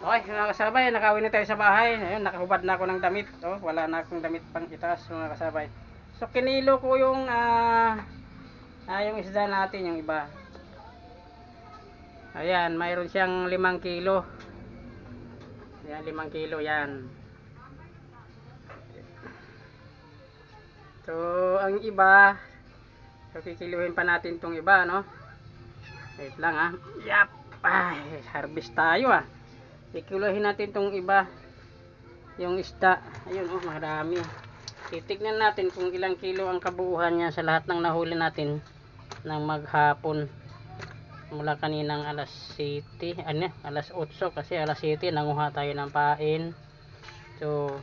Okay, mga kasabay, nakawin na tayo sa bahay. Ayun, nakahubad na ako ng damit. Oh, wala na akong damit pang itaas, mga kasabay. So, kinilo ko yung, ah, ah, yung isda natin, yung iba. Ayan, mayroon siyang limang kilo. Ayan, limang kilo, yan. So, ang iba, so, kikiluhin pa natin tong iba, no? Wait lang, ah. Yap! Ay, harvest tayo, ah. Kikiluhin natin tong iba. Yung isda. Ayun, oh, marami. Titignan natin kung ilang kilo ang kabuuhan niya sa lahat ng nahuli natin ng maghapon. Mula kaninang alas 7, ano, alas 8 kasi alas 7 nanguha tayo ng pain. So,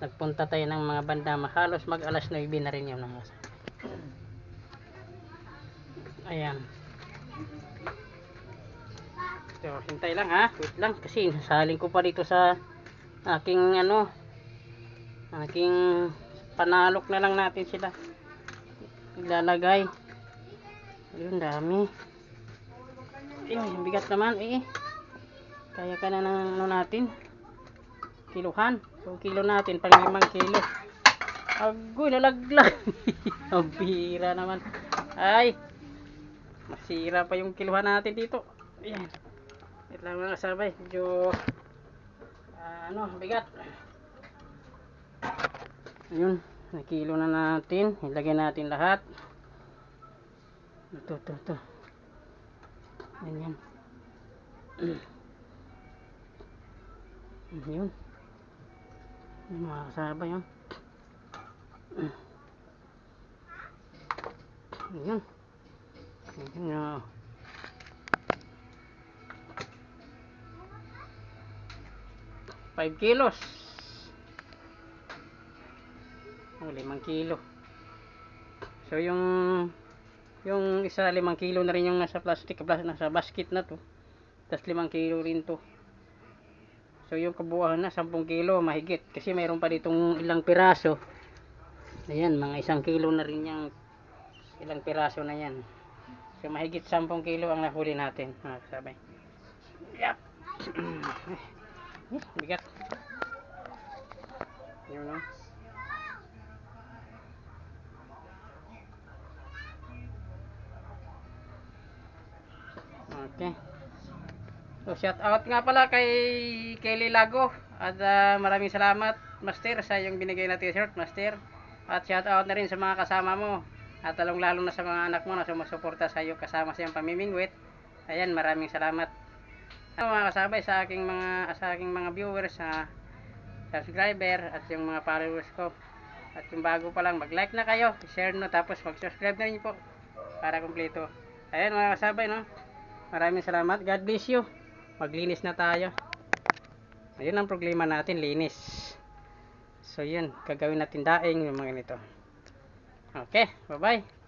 nagpunta tayo ng mga banda halos mag alas 9 na rin yun ng Ayan. So, hintay lang ha. Wait lang kasi sasaling ko pa dito sa aking ano aking panalok na lang natin sila ilalagay. Ayun, dami. Ayun, bigat naman eh. Kaya ka na ng ano natin. Kiluhan. So, kilo natin, pang limang kilo. Agoy, nalaglag. Ang bihira naman. Ay, masira pa yung kiluhan natin dito. Ayan. Wait lang mga kasabay. Medyo, ah, ano, bigat. Ayun, nakilo na natin. Ilagay natin lahat. Ito, ito, ito. Yan, yan. Yun. Yung mga kasabay, yun. Yun. Yun na. 5 kilos. Oh, 5 kilo. So yung yung isa 5 kilo na rin yung nasa plastic, plas- nasa basket na to. Tapos 5 kilo rin to. So yung kabuuan na 10 kilo mahigit kasi mayroon pa ditong ilang piraso. Ayan, mga isang kilo na rin yung ilang piraso na yan. So mahigit 10 kilo ang nahuli natin, mga kasabay. Yep. Eh, bigat. Yun no. Okay. So shout out nga pala kay Kelly Lago at ah, maraming salamat Master sa yung binigay na t-shirt Master at shout out na rin sa mga kasama mo at lalong lalo na sa mga anak mo na sumusuporta sa iyo kasama sa iyong pamimingwit ayan maraming salamat mga kasabay sa aking mga sa aking mga viewers sa subscriber at yung mga followers ko. At yung bago pa lang mag like na kayo share no tapos mag subscribe na rin po para kumpleto. Ayan mga kasabay no? Maraming salamat. God bless you. Maglinis na tayo. Ayun ang problema natin linis. So yun gagawin natin daing yung mga nito okay bye bye